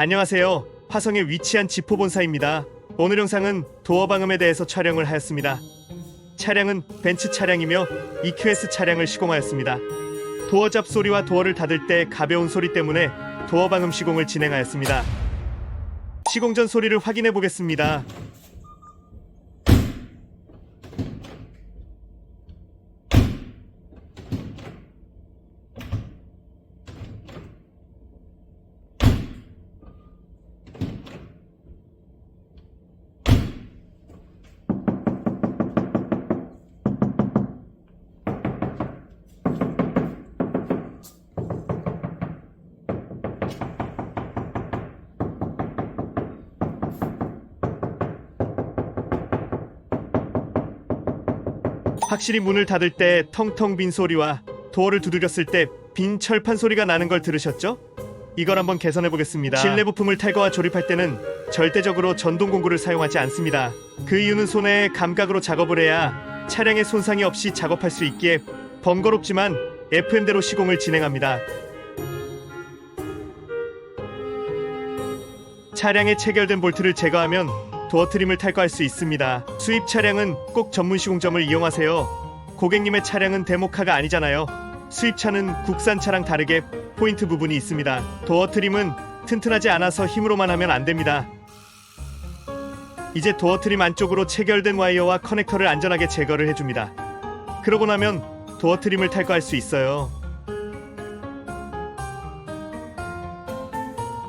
안녕하세요. 화성에 위치한 지포 본사입니다. 오늘 영상은 도어 방음에 대해서 촬영을 하였습니다. 차량은 벤츠 차량이며 EQS 차량을 시공하였습니다. 도어 잡 소리와 도어를 닫을 때 가벼운 소리 때문에 도어 방음 시공을 진행하였습니다. 시공 전 소리를 확인해 보겠습니다. 확실히 문을 닫을 때 텅텅 빈 소리와 도어를 두드렸을 때 빈 철판 소리가 나는 걸 들으셨죠? 이걸 한번 개선해 보겠습니다. 실내 부품을 탈거와 조립할 때는 절대적으로 전동 공구를 사용하지 않습니다. 그 이유는 손에 감각으로 작업을 해야 차량에 손상이 없이 작업할 수 있기에 번거롭지만 FM대로 시공을 진행합니다. 차량에 체결된 볼트를 제거하면 도어 트림을 탈거할 수 있습니다. 수입 차량은 꼭 전문 시공점을 이용하세요. 고객님의 차량은 데모카가 아니잖아요. 수입차는 국산 차랑 다르게 포인트 부분이 있습니다. 도어 트림은 튼튼하지 않아서 힘으로만 하면 안 됩니다. 이제 도어 트림 안쪽으로 체결된 와이어와 커넥터를 안전하게 제거를 해줍니다. 그러고 나면 도어 트림을 탈거할 수 있어요.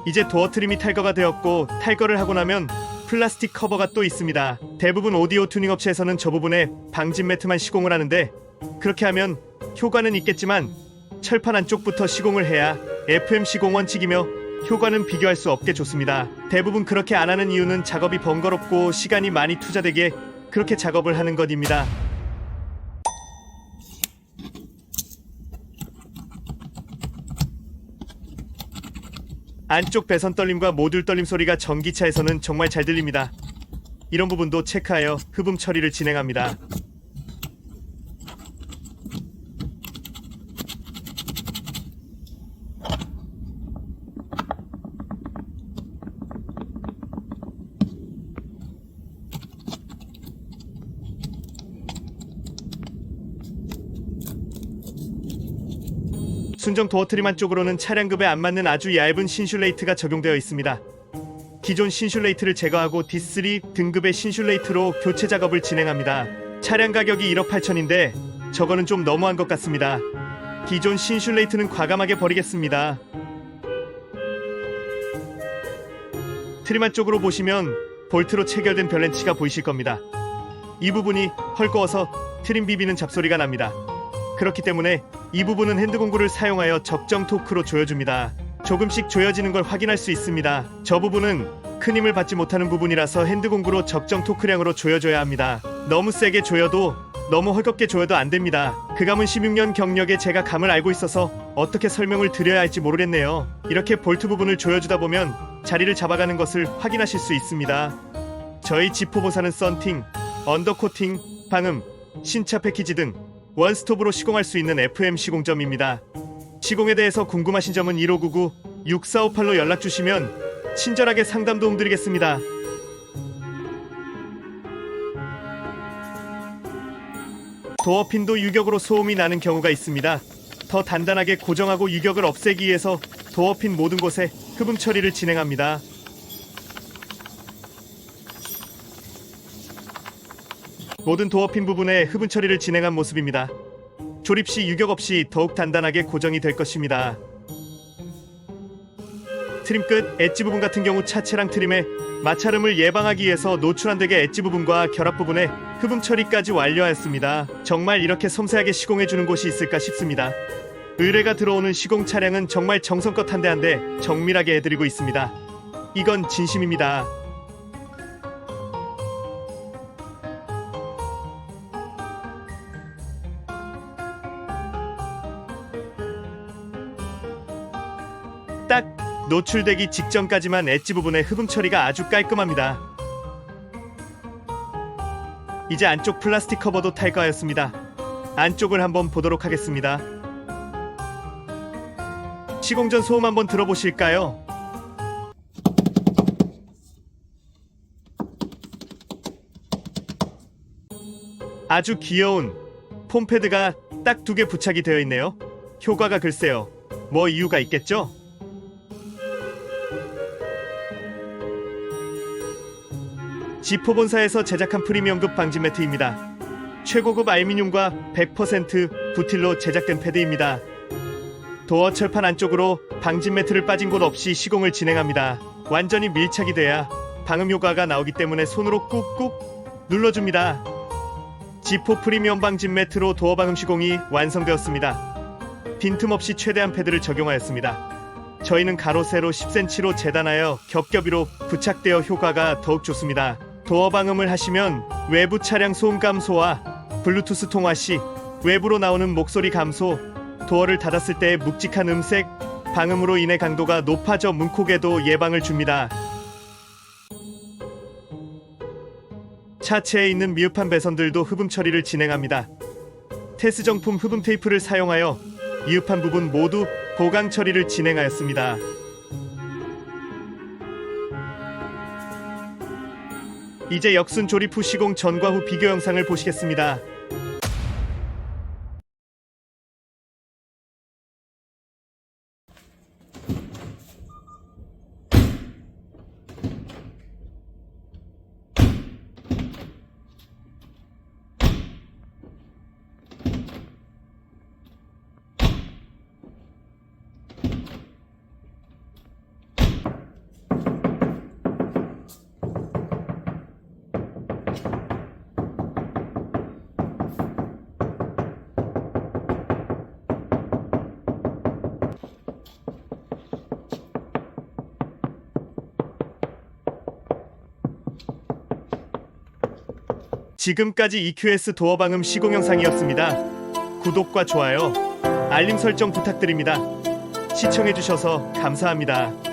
이제 도어 트림이 탈거가 되었고 탈거를 하고 나면 플라스틱 커버가 또 있습니다. 대부분 오디오 튜닝 업체에서는 저 부분에 방진 매트만 시공을 하는데 그렇게 하면 효과는 있겠지만 철판 안쪽부터 시공을 해야 FM 시공 원칙이며 효과는 비교할 수 없게 좋습니다. 대부분 그렇게 안 하는 이유는 작업이 번거롭고 시간이 많이 투자되기에 그렇게 작업을 하는 것입니다. 안쪽 배선 떨림과 모듈 떨림 소리가 전기차에서는 정말 잘 들립니다. 이런 부분도 체크하여 흡음 처리를 진행합니다. 순정 도어 트림 안쪽으로는 차량급에 안 맞는 아주 얇은 신슐레이트가 적용되어 있습니다. 기존 신슐레이트를 제거하고 D3 등급의 신슐레이트로 교체 작업을 진행합니다. 차량 가격이 1억 8천인데 저거는 좀 너무한 것 같습니다. 기존 신슐레이트는 과감하게 버리겠습니다. 트림 안쪽으로 보시면 볼트로 체결된 별렌치가 보이실 겁니다. 이 부분이 헐거워서 트림 비비는 잡소리가 납니다. 그렇기 때문에 이 부분은 핸드 공구를 사용하여 적정 토크로 조여줍니다. 조금씩 조여지는 걸 확인할 수 있습니다. 저 부분은 큰 힘을 받지 못하는 부분이라서 핸드 공구로 적정 토크량으로 조여줘야 합니다. 너무 세게 조여도 너무 헐겁게 조여도 안 됩니다. 그 감은 16년 경력에 제가 감을 알고 있어서 어떻게 설명을 드려야 할지 모르겠네요. 이렇게 볼트 부분을 조여주다 보면 자리를 잡아가는 것을 확인하실 수 있습니다. 저희 지포보사는 썬팅, 언더코팅, 방음, 신차 패키지 등 원스톱으로 시공할 수 있는 FM 시공점입니다. 시공에 대해서 궁금하신 점은 1599-6458로 연락 주시면 친절하게 상담 도움 드리겠습니다. 도어핀도 유격으로 소음이 나는 경우가 있습니다. 더 단단하게 고정하고 유격을 없애기 위해서 도어핀 모든 곳에 흡음 처리를 진행합니다. 모든 도어 핀 부분에 흡음 처리를 진행한 모습입니다. 조립 시 유격 없이 더욱 단단하게 고정이 될 것입니다. 트림 끝 엣지 부분 같은 경우 차체랑 트림에 마찰음을 예방하기 위해서 노출 안 되게 엣지 부분과 결합 부분에 흡음 처리까지 완료하였습니다. 정말 이렇게 섬세하게 시공해 주는 곳이 있을까 싶습니다. 의뢰가 들어오는 시공 차량은 정말 정성껏 한대한대 정밀하게 해드리고 있습니다. 이건 진심입니다. 딱 노출되기 직전까지만 엣지 부분의 흡음 처리가 아주 깔끔합니다. 이제 안쪽 플라스틱 커버도 탈거하였습니다. 안쪽을 한번 보도록 하겠습니다. 시공 전 소음 한번 들어보실까요? 아주 귀여운 폼패드가 딱 두 개 부착이 되어 있네요. 효과가 글쎄요. 뭐 이유가 있겠죠? 지포 본사에서 제작한 프리미엄급 방지 매트입니다. 최고급 알미늄과 100% 부틸로 제작된 패드입니다. 도어 철판 안쪽으로 방진 매트를 빠진 곳 없이 시공을 진행합니다. 완전히 밀착이 돼야 방음 효과가 나오기 때문에 손으로 꾹꾹 눌러줍니다. 지포 프리미엄 방진 매트로 도어 방음 시공이 완성되었습니다. 빈틈없이 최대한 패드를 적용하였습니다. 저희는 가로 세로 10cm로 재단하여 겹겹이로 부착되어 효과가 더욱 좋습니다. 도어 방음을 하시면 외부 차량 소음 감소와 블루투스 통화 시 외부로 나오는 목소리 감소, 도어를 닫았을 때의 묵직한 음색, 방음으로 인해 강도가 높아져 문콕에도 예방을 줍니다. 차체에 있는 미흡한 배선들도 흡음 처리를 진행합니다. 테스 정품 흡음 테이프를 사용하여 미흡한 부분 모두 보강 처리를 진행하였습니다. 이제 역순 조립 후 시공 전과 후 비교 영상을 보시겠습니다. 지금까지 EQS 도어 방음 시공 영상이었습니다. 구독과 좋아요, 알림 설정 부탁드립니다. 시청해주셔서 감사합니다.